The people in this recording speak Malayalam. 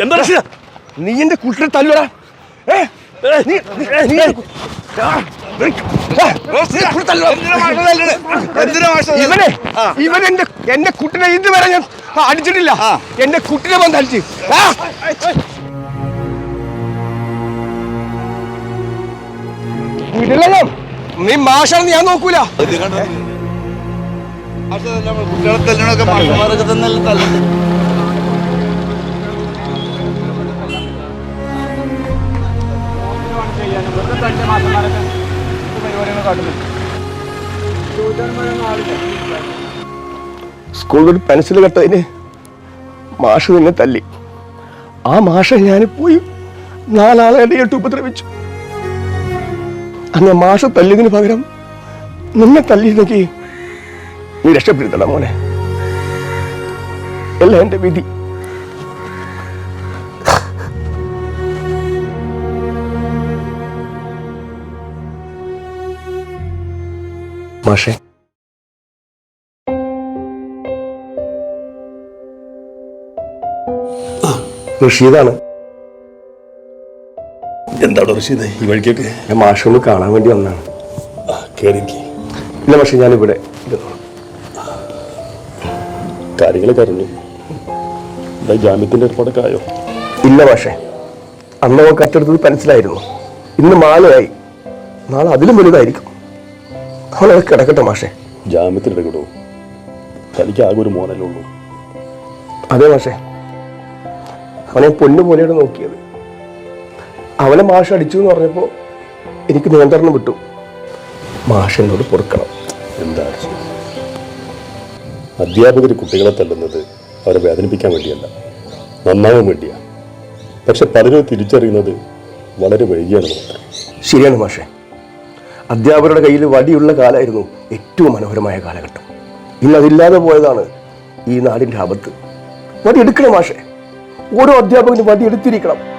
എന്താ നീ എന്റെ കുട്ടിനെ തല്ലുടാ. ഏ? നീ- നീ-. ഇവനെ ഇവൻ എന്റെ എന്റെ കുട്ടിനെ ഇതുവരെ ഞാൻ അടിച്ചിട്ടില്ല. എന്റെ കുട്ടിനെ വന്ന് അടിച്ച്! വിടില്ല ഞാൻ നീ മാഷാണെന്ന് ഞാൻ നോക്കൂല. കുട്ടികളെ തല്ലണൊക്കെ മാഷന്മാരൊക്കെ തന്നെ തല്ലുന്നത് സ്കൂളിൽ ഒരു പെൻസിൽ കട്ടതിന് മാഷ് നിന്നെ തല്ലി. ആ മാഷ ഞാൻ പോയി നാലാളെ എന്റെ കേട്ട് ഉപദ്രവിച്ചു. അന്ന് മാഷ തല്ലിയതിന് പകരം നിന്നെ തല്ലിയിരുന്നെങ്കിൽ നീ രക്ഷപ്പെടുത്തണം മോനെ. എല്ലാം എന്റെ വിധി. മാഷേ റഷീദാണ്? എന്താണ് റഷീദ് ഈ വഴിക്കൊക്കെ? ഞാൻ മാഷൊന്ന് കാണാൻ വേണ്ടി വന്നാണ് കേറിക്ക് ഇല്ല പക്ഷെ ഞാനിവിടെ കാര്യങ്ങൾ അറിഞ്ഞു എന്താ ജാമ്യത്തിന്റെ ഏർപ്പാടൊക്കെ ആയോ? ഇല്ല പക്ഷേ അന്ന് അവൻ കട്ടെടുത്തത് പെൻസിലായിരുന്നു. ഇന്ന് മാലയായി. നാളെ അതിലും വലുതായിരിക്കും. അവനത് കിടക്കട്ടെ മാഷേ. ജാമ്യത്തിനെടുക്കടോ തനിക്ക് ആകെ ഒരു മോനല്ലേ ഉള്ളൂ. അതെ മാഷേ. അവനെ പൊന്നുപോലെയാണ് നോക്കിയത്. അവനെ മാഷ അടിച്ചു എന്ന് പറഞ്ഞപ്പോൾ എനിക്ക് നിയന്ത്രണം വിട്ടു. മാഷനോട് എന്നോട് പൊറുക്കണം. എന്താ? അധ്യാപകർ കുട്ടികളെ തല്ലുന്നത് അവരെ വേദനിപ്പിക്കാൻ വേണ്ടിയല്ല. നന്നാവാൻ വേണ്ടിയാ. പക്ഷെ പലരും തിരിച്ചറിയുന്നത് വളരെ വൈകിയാണ്. മാത്രം ശരിയാണ് മാഷേ. അധ്യാപകരുടെ കയ്യിൽ വടിയുള്ള കാലമായിരുന്നു ഏറ്റവും മനോഹരമായ കാലഘട്ടം. ഇന്ന് അതില്ലാതെ പോയതാണ് ഈ നാടിന്റെ ആപത്ത്. വടി എടുക്കണം മാഷേ. ഓരോ അധ്യാപകനും വടി എടുത്തിരിക്കണം.